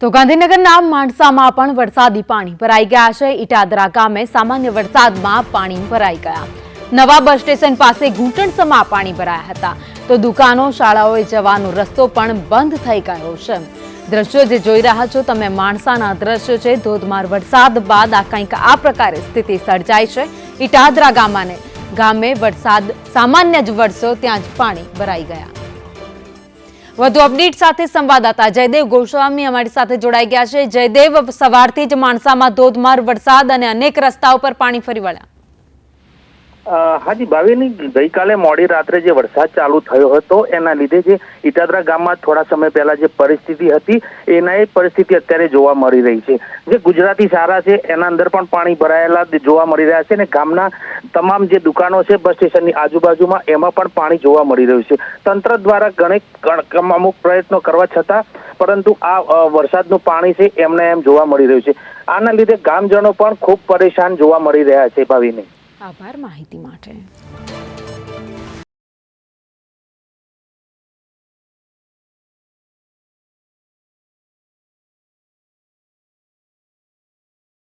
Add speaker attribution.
Speaker 1: તો ગાંધીનગરના માણસામાં પણ વરસાદી પાણી ભરાઈ ગયા છે. ઇટાદરા ગામે સામાન્ય વરસાદમાં પાણી ભરાઈ ગયા. નવા બસ સ્ટેશન પાસે ઘૂંટણસમા પાણી ભરાયા હતા. તો દુકાનો, શાળાઓએ જવાનો રસ્તો પણ બંધ થઈ ગયો છે. દ્રશ્યો જે જોઈ રહ્યા છો, તમે માણસાના દ્રશ્યો છે. ધોધમાર વરસાદ બાદ આ કંઈક આ પ્રકારે સ્થિતિ સર્જાય છે. ઇટાદરા ગામાને ગામે વરસાદ સામાન્ય જ વરસ્યો, ત્યાં જ પાણી ભરાઈ ગયા. વધુ અપડેટ સાથે સંવાદદાતા જયદેવ ગોસ્વામી અમારી સાથે જોડાઈ ગયા છે. જયદેવ, સવારથી જ માણસામાં ધોધમાર વરસાદ અને અનેક રસ્તાઓ પર પાણી ફરી વળ્યા.
Speaker 2: હાજી ભાવિની ગઈકાલે મોડી રાત્રે જે વરસાદ ચાલુ થયો હતો, એના લીધે જે ઇટાદરા ગામમાં થોડા સમય પહેલા જે પરિસ્થિતિ હતી, એના એ પરિસ્થિતિ અત્યારે જોવા મળી રહી છે. જે ગુજરાતી સારા છે, એના અંદર પણ પાણી ભરાયેલા જોવા મળી રહ્યા છે અને ગામના તમામ જે દુકાનો છે, બસ સ્ટેશનની આજુબાજુમાં, એમાં પણ પાણી જોવા મળી રહ્યું છે. તંત્ર દ્વારા ઘણી અમુક પ્રયત્નો કરવા છતાં, પરંતુ આ વરસાદનું પાણી છે, એમને એમ જોવા મળી રહ્યું છે. આના લીધે ગામજનો પણ ખૂબ પરેશાન જોવા મળી રહ્યા છે ભાવિની
Speaker 1: આભાર માહિતી માટે.